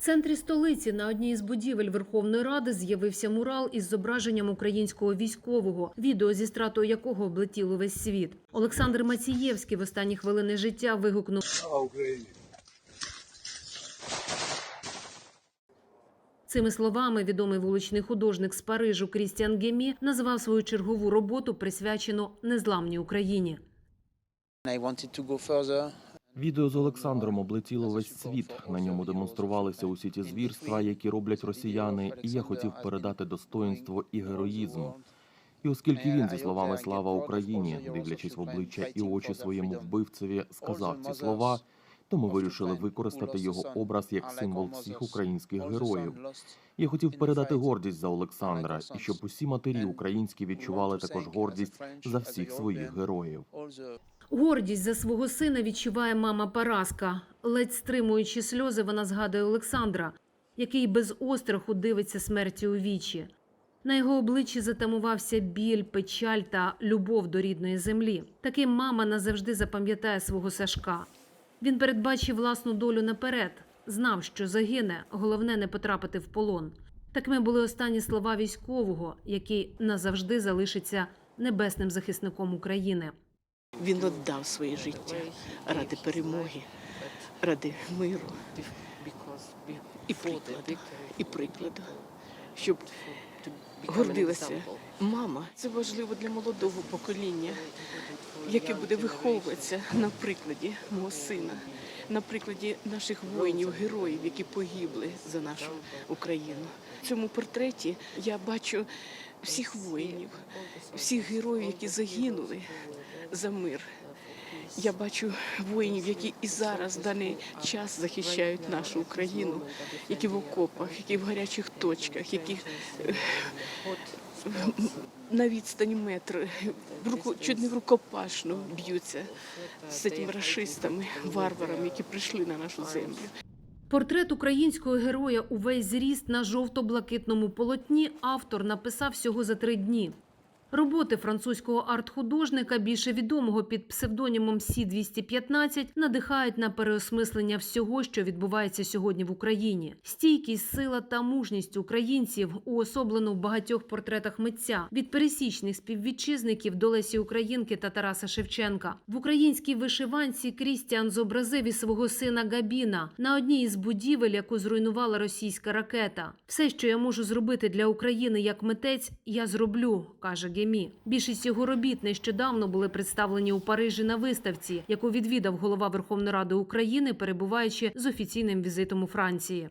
В центрі столиці на одній із будівель Верховної Ради з'явився мурал із зображенням українського військового, відео зі стратою якого облетіло весь світ. Олександр Мацієвський в останні хвилини життя вигукнув Слава Україні! цими словами. Відомий вуличний художник з Парижу Крістіан Гемі назвав свою чергову роботу присвячену незламній Україні. I wanted to go further. Відео з Олександром облетіло весь світ. На ньому демонструвалися усі ті звірства, які роблять росіяни, і я хотів передати достоинство і героїзм. І оскільки він, зі словами Слава Україні, дивлячись в обличчя і очі своєму вбивцеві, сказав ці слова, то ми вирішили використати його образ як символ всіх українських героїв. Я хотів передати гордість за Олександра, і щоб усі матері українські відчували також гордість за всіх своїх героїв. Гордість за свого сина відчуває мама Параска. Ледь стримуючи сльози, вона згадує Олександра, який без остраху дивиться смерті у вічі. На його обличчі затамувався біль, печаль та любов до рідної землі. Таким мама назавжди запам'ятає свого Сашка. Він передбачив власну долю наперед, знав, що загине, головне не потрапити в полон. Такими були останні слова військового, який назавжди залишиться небесним захисником України. Він віддав своє життя ради перемоги, ради миру і прикладу, і прикладу, щоб гордилася мама. Це важливо для молодого покоління, яке буде виховуватися на прикладі мого сина, на прикладі наших воїнів, героїв, які погибли за нашу Україну. В цьому портреті я бачу всіх воїнів, всіх героїв, які загинули за мир. Я бачу воїнів, які і зараз даний час захищають нашу Україну, які в окопах, які в гарячих точках, які е, на відстані метр, чуть не в рукопашну б'ються з цими рашистами, варварами, які прийшли на нашу землю. Портрет українського героя увесь зріст на жовто-блакитному полотні автор написав всього за три дні. Роботи французького арт-художника, більше відомого під псевдонімом Сі 215 надихають на переосмислення всього, що відбувається сьогодні в Україні. Стійкість, сила та мужність українців уособлено в багатьох портретах митця від пересічних співвітчизників до Лесі Українки та Тараса Шевченка. В українській вишиванці Крістіан зобразив і свого сина Габіна на одній із будівель, яку зруйнувала російська ракета. Все, що я можу зробити для України як митець, я зроблю, каже Гемі. Більшість його робіт нещодавно були представлені у Парижі на виставці, яку відвідав голова Верховної Ради України, перебуваючи з офіційним візитом у Франції.